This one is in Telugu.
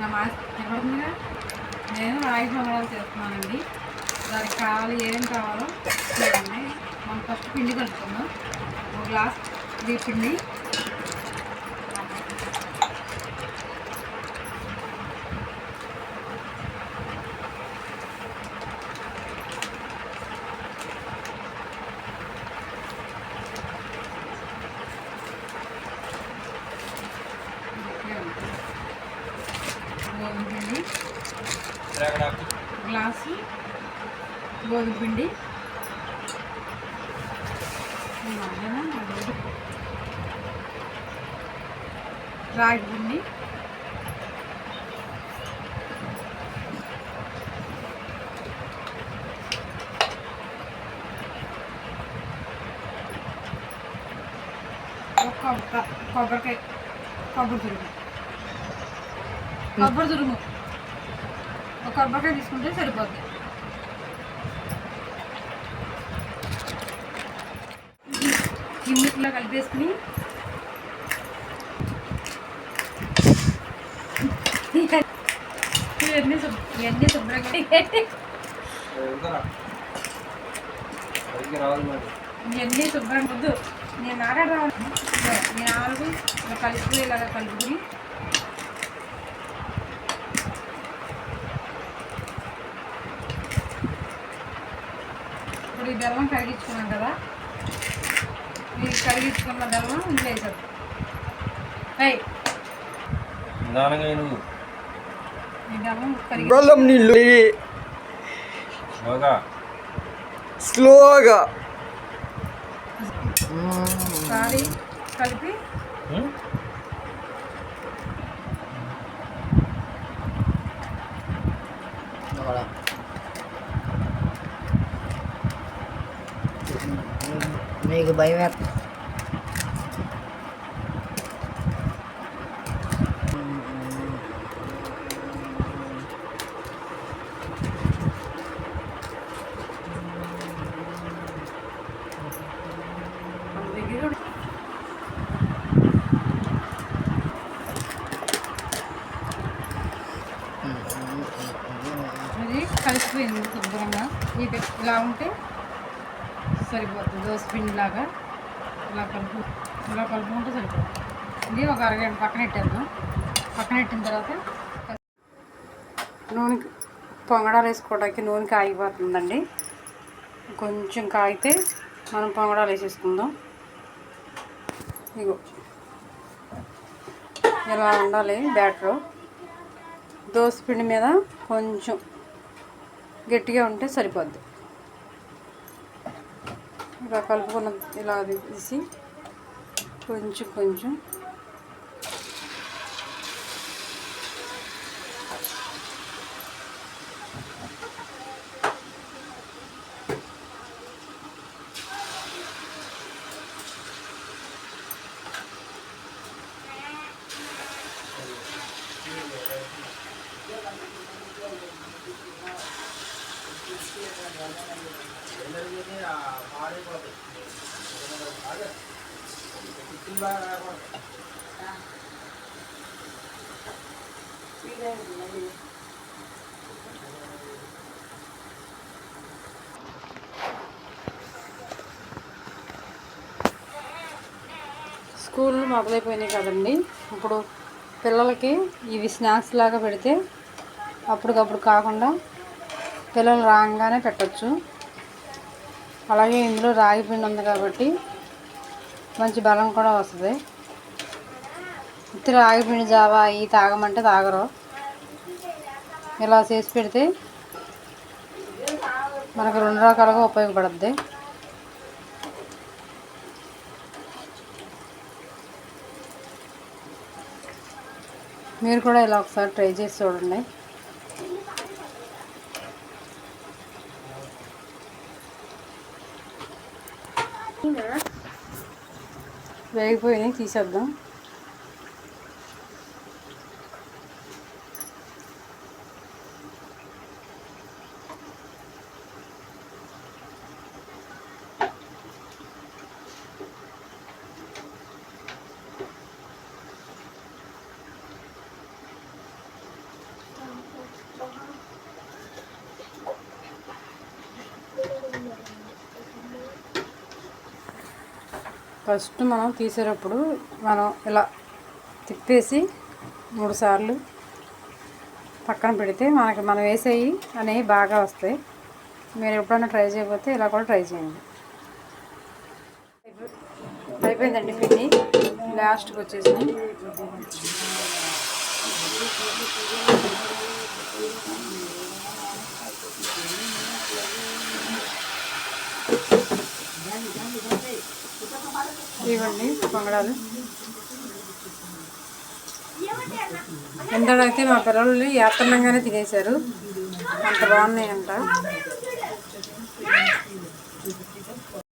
నా మా చెప్పడుతుందిగా నేను రాగి పొంగడాలు చేస్తున్నానండి. దానికి కావాలి ఏం కావాలో చూడండి. మనం ఫస్ట్ పిండి కలుపుకుందాం. ఒక గ్లాస్ ఇది పిండి గోధుమ పిండి గ్లాసు గోధుమ పిండి. రాగి పిండి. కొబ్బరికాయ కొబ్బరి తురుము. కొబ్బరి తురుము. ఒక కొబ్బరికాయ తీసుకుంటే సరిపోద్ది. గిన్నెట్లో కలిపేసుకుని ఇవన్నీ ఇవన్నీ శుభ్రంగా ఇవన్నీ శుభ్రంగా వద్దు. నేను ఆడ రావాలి నేను ఆరు ఇలా కలుపుకుని ఇలాగ కలుపుకుని ఇప్పుడు ఈ బెల్లం కరిగించుకున్నాం కదా? ఈ కరిగించుకున్న బెల్లం ఇంట్లో వేసాడు బెల్లం నీళ్ళు బాగా. స్లోగా. కలిపి మీకు భయం వేస్తుంది మన దగ్గర ఇది కలిసిపోయింది శుభ్రంగా ఇది ఇలా ఉంటే సరిపోతుంది దోశ పిండి లాగా ఇలా కలుపు ఇలా కలుపుకుంటే సరిపోతుంది. ఇది ఒక అరగంట పక్కన పెట్టేద్దాం పక్కన పెట్టిన తర్వాత నూనె పొంగడాలు వేసుకోవడానికి నూనె కాగిపోతుందండి. కొంచెం కాగితే మనం పొంగడాలు వేసేసుకుందాం. ఇగో. ఇలా ఉండాలి బ్యాటరు. దోశ పిండి మీద కొంచెం గట్టిగా ఉంటే సరిపోద్ది. ఇలా కలుపుకున్న ఇలా తీసి కొంచెం కొంచెం స్కూల్ మొదలైపోయినాయి కదండి. ఇప్పుడు పిల్లలకి ఇవి స్నాక్స్ లాగా పెడితే అప్పటికప్పుడు కాకుండా పిల్లలు రాగానే పెట్టచ్చు. అలాగే ఇందులో రాగి పిండి ఉంది కాబట్టి మంచి బలం కూడా వస్తుంది. ఉత్తి రాగి పిండి జావా అవి తాగమంటే తాగరు. ఇలా చేసి పెడితే మనకు రెండు రకాలుగా ఉపయోగపడుద్ది. మీరు కూడా ఇలా ఒకసారి ట్రై చేసి చూడండి. వేగిపోయినాయి తీసేద్దాం. ఫస్ట్ మనం తీసేటప్పుడు మనం ఇలా తిప్పేసి మూడు సార్లు పక్కన పెడితే మనకి మనం వేసేవి అనేవి బాగా వస్తాయి. మీరు ఎప్పుడైనా ట్రై చేయకపోతే ఇలా కూడా ట్రై చేయండి. అయిపోయిందండి పిండి. లాస్ట్కి వచ్చేసి ఇవ్వండి పొంగడాలు ఎంతడైతే మా పిల్లలు యాత్రంగానే తినేశారు. అంత బాగున్నాయంట.